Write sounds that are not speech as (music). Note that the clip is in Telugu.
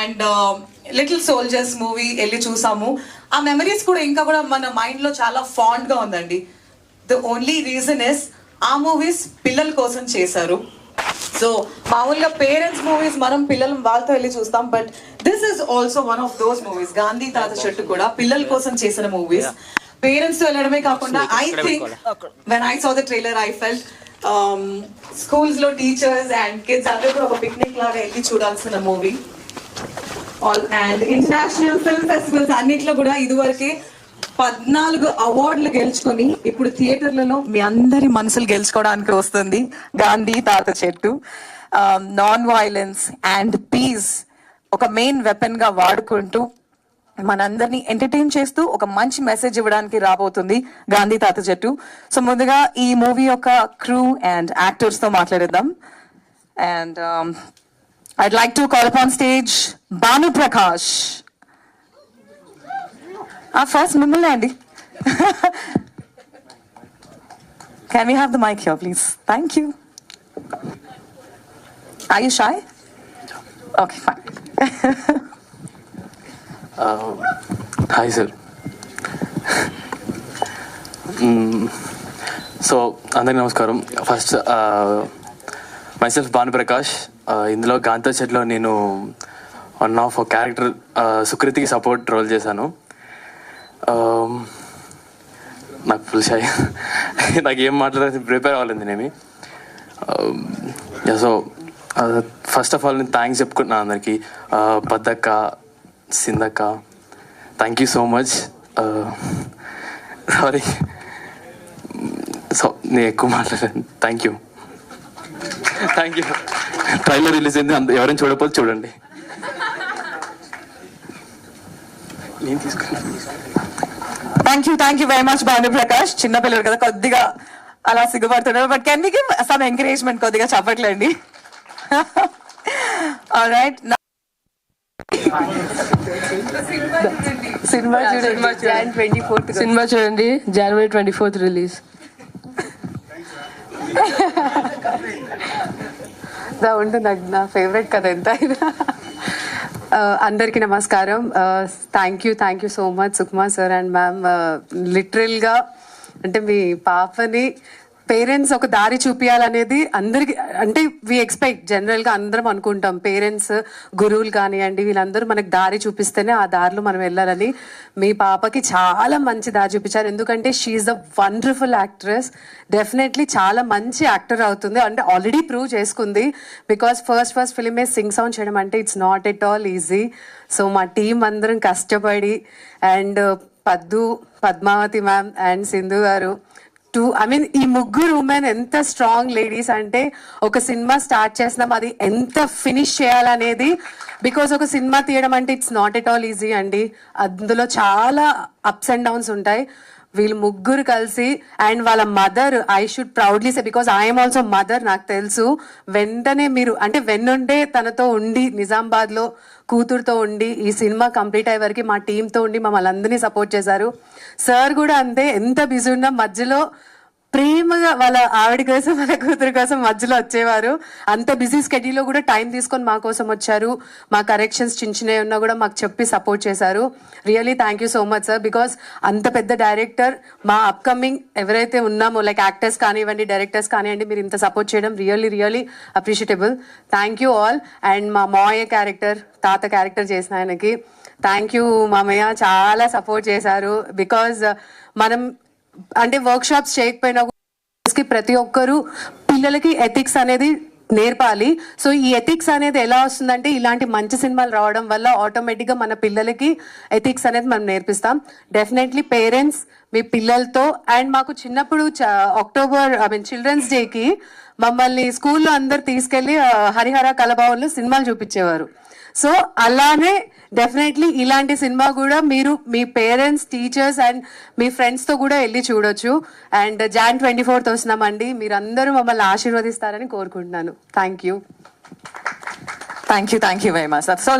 అండ్ లిటిల్ సోల్జర్స్ మూవీ వెళ్ళి చూసాము. ఆ మెమరీస్ కూడా ఇంకా కూడా మన మైండ్లో చాలా ఫాండ్గా ఉందండి. ద ఓన్లీ రీజన్ ఇస్ ఆ మూవీస్ పిల్లల కోసం చేశారు. సో మామూలుగా పేరెంట్స్ మూవీస్ మనం పిల్లలు వాళ్ళతో వెళ్ళి చూస్తాం. But this is also one of those movies Gandhi Tatha Chettu కూడా పిల్లల కోసం చేసిన మూవీస్ పేరెంట్స్తో వెళ్ళడమే కాకుండా I think when I saw the trailer I felt స్కూల్స్లో టీచర్స్ అండ్ కిడ్స్ అందరూ కూడా ఒక పిక్నిక్ లాగా వెళ్ళి చూడాల్సిన movie all and international film festivals అన్నిట్లో కూడా ఇదివరకే పద్నాలుగు అవార్డులు గెలుచుకొని ఇప్పుడు థియేటర్లలో మీ అందరి మనసులు గెలుచుకోవడానికి వస్తుంది. Gandhi Tatha Chettu non violence and peace ఒక మెయిన్ వెపన్గా వాడుకుంటూ మనందరినీ ఎంటర్టైన్ చేస్తూ ఒక మంచి మెసేజ్ ఇవ్వడానికి రాబోతుంది గాంధీ తాత చెట్టు. సో ముందుగా ఈ మూవీ యొక్క క్రూ అండ్ యాక్టర్స్తో మాట్లాడేద్దాం. And I'd like to call upon stage Banu Prakash. Ah, first మిమ్మల్ని అండి (laughs) Can we have the mic here, please? Thank you. Are you shy? Okay, fine. (laughs) Hi sir (laughs) so అందరికి నమస్కారం ఫస్ట్ మైసెల్ఫ్ భానుప్రకాష్ uh, ఇందులో గాంతా చెట్లో నేను వన్ ఆఫ్ క్యారెక్టర్ సుకృతికి సపోర్ట్ రోల్ చేశాను. Um, నాకు ఫుల్ (laughs) నాకు ఏం మాట్లాడాలి ప్రిపేర్ అవ్వలేదు నేమి. సో ఫస్ట్ ఆఫ్ ఆల్ నేను థ్యాంక్స్ చెప్పుకుంటున్నాను అందరికీ. Uh, పద్దక్క సిందక్క thank you so much sorry so నేను ఎక్కువ మాట్లాడాను. Thank you thank you trailer release అయింది. అంత ఎవరైనా చూడకపోతే చూడండి. నేను తీసుకున్నాను Thank you, thank you very much, Banu Prakash. చిన్న పిల్లలు కదా కొద్దిగా అలా సిగ్గుపడుతున్నారు. But can we give some encouragement కొద్దిగా చెప్పట్లేండి. రైట్ సినిమా చూడండి. సినిమా చూడండి. జనవరి ట్వంటీ ఫోర్త్ రిలీజ్ ఉంటుంది నాకు నా ఫేవరెట్ కథ ఎంత అయినా. అందరికీ నమస్కారం. Thank you thank you so much Sukumar sir and ma'am లిటరల్గా అంటే మీ పాపని పేరెంట్స్ ఒక దారి చూపించాలనేది అందరికి అంటే వి ఎక్స్పెక్ట్ జనరల్గా అందరం అనుకుంటాం. పేరెంట్స్ గురువులు కానివ్వండి వీళ్ళందరూ మనకు దారి చూపిస్తేనే ఆ దారిలో మనం వెళ్ళాలని. మీ పాపకి చాలా మంచి దారి చూపించారు. ఎందుకంటే she's the wonderful actress definitely చాలా మంచి యాక్టర్ అవుతుంది. అంటే ఆల్రెడీ ప్రూవ్ చేసుకుంది. బికాస్ ఫస్ట్ ఫస్ట్ ఫిలిమే సింగ్ సౌండ్ చేయడం అంటే it's not at all easy so మా టీం అందరం కష్టపడి అండ్ పద్దు పద్మావతి మ్యామ్ అండ్ సింధు గారు టూ ఐ మీన్ ఈ ముగ్గురు ఉమెన్ ఎంత స్ట్రాంగ్ లేడీస్ అంటే ఒక సినిమా స్టార్ట్ చేసినాం అది ఎంత ఫినిష్ చేయాలనేది బికాస్ ఒక సినిమా తీయడం అంటే it's not at all easy అండి. అందులో చాలా అప్స్ అండ్ డౌన్స్ ఉంటాయి. వీళ్ళు ముగ్గురు కలిసి అండ్ వాళ్ళ mother I should proudly say because I'm also mother నాకు తెలుసు. వెంటనే మీరు అంటే వెన్నుండే తనతో ఉండి నిజామాబాద్లో కూతురుతో ఉండి ఈ సినిమా కంప్లీట్ అయ్యే వరకు మా టీంతో ఉండి మమ్మల్ని అందరినీ సపోర్ట్ చేశారు. సార్ కూడా అంతే ఎంత బిజీ ఉన్నా మధ్యలో ప్రేమగా వాళ్ళ ఆవిడ కోసం వాళ్ళ కూతురు కోసం మధ్యలో వచ్చేవారు. అంత బిజీ స్కెడ్యూల్లో కూడా టైం తీసుకొని మా కోసం వచ్చారు. మా కరెక్షన్స్ చిన్న చిన్నవి ఉన్నా కూడా మాకు చెప్పి సపోర్ట్ చేశారు. Really thank you so much sir because అంత పెద్ద డైరెక్టర్ మా అప్కమింగ్ ఎవరైతే ఉన్నామో లైక్ యాక్టర్స్ కానివ్వండి డైరెక్టర్స్ కానివ్వండి మీరు ఇంత సపోర్ట్ చేయడం really really appreciatable thank you all and మా మాయ క్యారెక్టర్ తాత క్యారెక్టర్ చేసిన ఆయనకి థ్యాంక్ యూ మామయ్య. చాలా సపోర్ట్ చేశారు. బికాజ్ uh, మనం అంటే వర్క్ షాప్స్ చేయకపోయినా కూడా కి ప్రతి ఒక్కరూ పిల్లలకి ఎథిక్స్ అనేది నేర్పాలి. సో ఈ ఎథిక్స్ అనేది ఎలా వస్తుందంటే ఇలాంటి మంచి సినిమాలు రావడం వల్ల ఆటోమేటిక్గా మన పిల్లలకి ఎథిక్స్ అనేది మనం నేర్పిస్తాం. డెఫినెట్లీ పేరెంట్స్ మీ పిల్లలతో. అండ్ మాకు చిన్నప్పుడు అక్టోబర్ ఐ మీన్ చిల్డ్రన్స్ డేకి మమ్మల్ని స్కూల్లో అందరు తీసుకెళ్ళి హరిహర కలభావంలో సినిమాలు చూపించేవారు. సో అలానే డెఫినెట్లీ ఇలాంటి సినిమా కూడా మీరు మీ పేరెంట్స్ టీచర్స్ అండ్ మీ ఫ్రెండ్స్తో కూడా వెళ్ళి చూడొచ్చు. అండ్ జాన్ ట్వంటీ ఫోర్త్ వస్తున్నామండి. మీరు అందరూ మమ్మల్ని ఆశీర్వదిస్తారని కోరుకుంటున్నాను. Thank you. Thank you thank you very much so